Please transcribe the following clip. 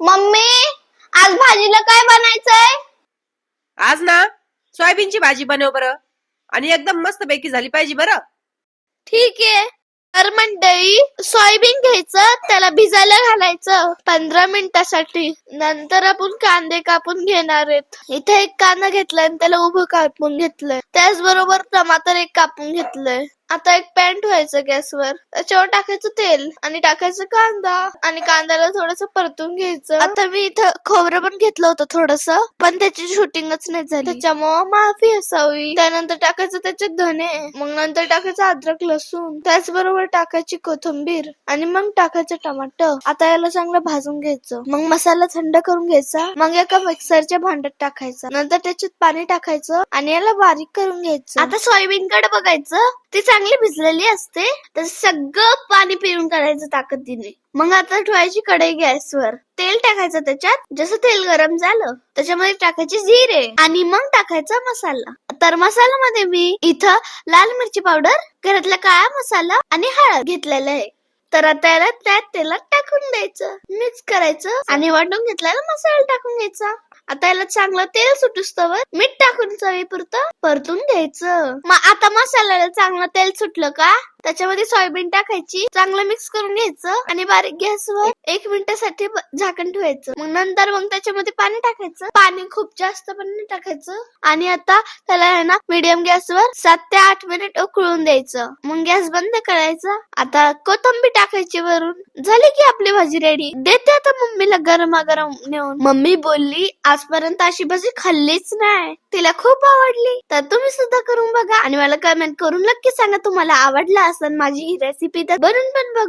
Mummy आज भाजीला काय बनायचंय? आज ना सोयाबीनची भाजी बनव बरं. आणि एकदम मस्त पैकी झाली पाहिजे बरं. ठीक आहे. तर मंडळी सोयाबीन घ्यायचं त्याला भिजायला घालायचं पंधरा मिनिटासाठी. नंतर आपण कांदे कापून घेणार आहेत. इथे एक कांदा घेतलाय आणि त्याला उभं कापून घेतलंय. त्याचबरोबर टमाटर एक कापून घेतलंय. आता एक पॅन ठेवायचं गॅसवर. त्याच्यावर टाकायचं तेल आणि टाकायचं कांदा आणि कांद्याला थोडस परतून घ्यायचं. आता मी इथं खोबरं पण घेतलं होतं थोडस पण त्याची शूटिंगच नाही झाली. त्याच्यामुळं माफी असावी. त्यानंतर टाकायचं त्याच्यात धने मग नंतर टाकायचं अद्रक लसूण. त्याचबरोबर टाकायची कोथिंबीर आणि मग टाकायचं टमाटर आता याला चांगलं भाजून घ्यायचं. मग मसाला थंड करून घ्यायचा. मग एका मिक्सरच्या भांड्यात टाकायचा. नंतर त्याच्यात पाणी टाकायचं आणि याला बारीक करून घ्यायचं. आता सोयाबीन कडे बघायचं. ती चांगली भिजलेली असते तर सगळं पाणी पिऊन काढायचं ताकदीने. मग आता ठेवायची कढई गॅसवर. तेल टाकायचं त्याच्यात. जसं तेल गरम झालं त्याच्यामध्ये टाकायचे जिरे आणि मग टाकायचा मसाला. तर मसाल्यामध्ये मी इथं लाल मिरची पावडर घरातला काळा मसाला आणि हळद घेतलेला आहे. तर आता याला त्यात तेलात टाकून द्यायचं. मिक्स करायचं आणि वाटून घेतलेला मसाला टाकून घ्यायचा. आता याला चांगलं तेल सुटूस्तवर मीठ टाकून चवीपुरतं परतून घ्यायचं. मग आता मसाल्याला चांगलं तेल सुटलं का? त्याच्यामध्ये सोयाबीन टाकायची चांगलं मिक्स करून घ्यायचं आणि बारीक गॅसवर एक मिनिटासाठी झाकण ठेवायचं. मग नंतर मग त्याच्यामध्ये पाणी टाकायचं. पाणी खूप जास्त पण नाही टाकायचं. आणि आता त्याला आहे ना मीडियम गॅसवर सात ते आठ मिनिट उकळून द्यायचं. मग गॅस बंद करायचा. आता कोथिंबीर टाकायची वरून. झाली की आपली भाजी रेडी देते आता मम्मीला गरमागरम नेऊन. मम्मी बोलली आजपर्यंत अशी भाजी खाल्लीच नाही. तिला खूप आवडली. तर तुम्ही सुद्धा करून बघा आणि मला कमेंट करून नक्की सांगा तुम्हाला आवडला असेल माझी ही रेसिपी तर बनवून पण बघ.